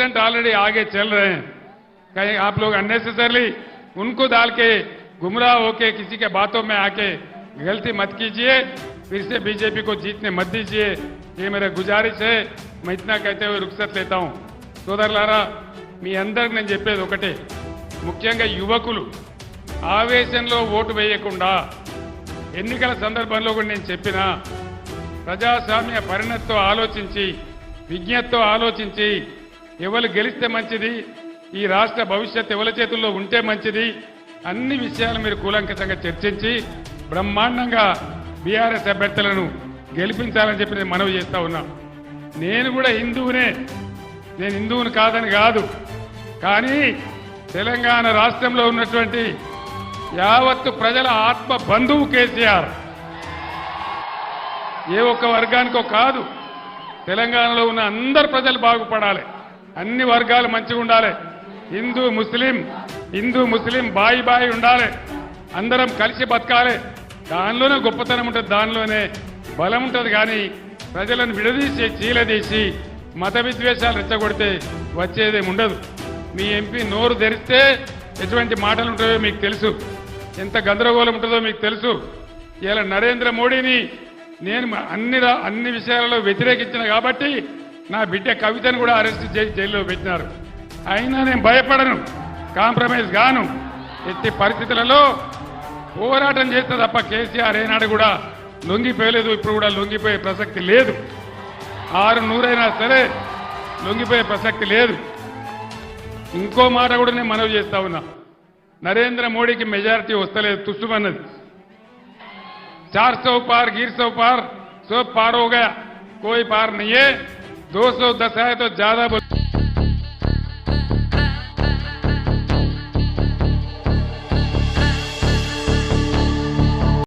Percent already आगे चल रहे हैं कहीं आप लोग अननेसेसरली उनको डाल के गुमराह होके किसी के बातों में आके गलती मत कीजिए फिर से बीजेपी को जीतने मत दीजिए ये मेरा गुजारिश है मैं इतना कहते हुए रुखसत लेता हूं సోదరులారా మీ అందరికి నేను చెప్పేది ఒకటే ముఖ్యంగా యువకులు ఆవేశంలో ఓటు వేయకుండా ఎన్నికల సందర్భంలో కూడా నేను చెప్పిన ప్రజాస్వామ్య పరిణతితో ఆలోచించి విజ్ఞతతో ఆలోచించి ఎవరు గెలిస్తే మంచిది? ఈ రాష్ట్ర భవిష్యత్ ఎవరి చేతుల్లో ఉంటే మంచిది? అన్ని విషయాలు మీరు కూలంకితంగా చర్చించి బ్రహ్మాండంగా బీఆర్ఎస్ అభ్యర్థులను గెలిపించాలని చెప్పి నేను మనవి చేస్తా ఉన్నా. నేను కూడా హిందువునే. నేను హిందువుని కాదని కాదు. కానీ తెలంగాణ రాష్ట్రంలో ఉన్నటువంటి యావత్తు ప్రజల ఆత్మ బంధువు కేసీఆర్. ఏ ఒక్క వర్గానికో కాదు. తెలంగాణలో ఉన్న అందరు ప్రజలు బాగుపడాలి. అన్ని వర్గాలు మంచిగా ఉండాలి. హిందూ ముస్లిం హిందూ ముస్లిం బాయి బాయి ఉండాలి. అందరం కలిసి బతకాలి. దానిలోనే గొప్పతనం ఉంటుంది దానిలోనే బలం ఉంటుంది కానీ ప్రజలను విడదీసి చీలదీసి మత విద్వేషాలు రెచ్చగొడితే వచ్చేదేం ఉండదు. మీ ఎంపీ నోరు తెరిస్తే ఎటువంటి మాటలు ఉంటాయో మీకు తెలుసు. ఎంత గందరగోళం ఉంటుందో మీకు తెలుసు. ఇలా నరేంద్ర మోడీని నేను అన్ని అన్ని విషయాలలో వ్యతిరేకించిన కాబట్టి నా బిడ్డ కవితను కూడా అరెస్ట్ చేసి జైల్లో పెట్టినారు. అయినా నేను భయపడను కాంప్రమైజ్ గాను. ఎట్టి పరిస్థితులలో పోరాటం చేస్తే తప్ప కేసీఆర్ ఏనాడు కూడా లొంగిపోయలేదు ఇప్పుడు కూడా లొంగిపోయే ప్రసక్తి లేదు. ఆరు నూరైనా సరే లొంగిపోయే ప్రసక్తి లేదు. ఇంకో మాట కూడా నేను మనవి చేస్తా ఉన్నా. నరేంద్ర మోడీకి మెజారిటీ వస్తలేదు తుస్తుమన్నది చార్ సౌ పార్ గీర్ సౌ పార్ సో పార్ హోగా కోయి పార్ నయ్యే. 210 है तो ज़्यादा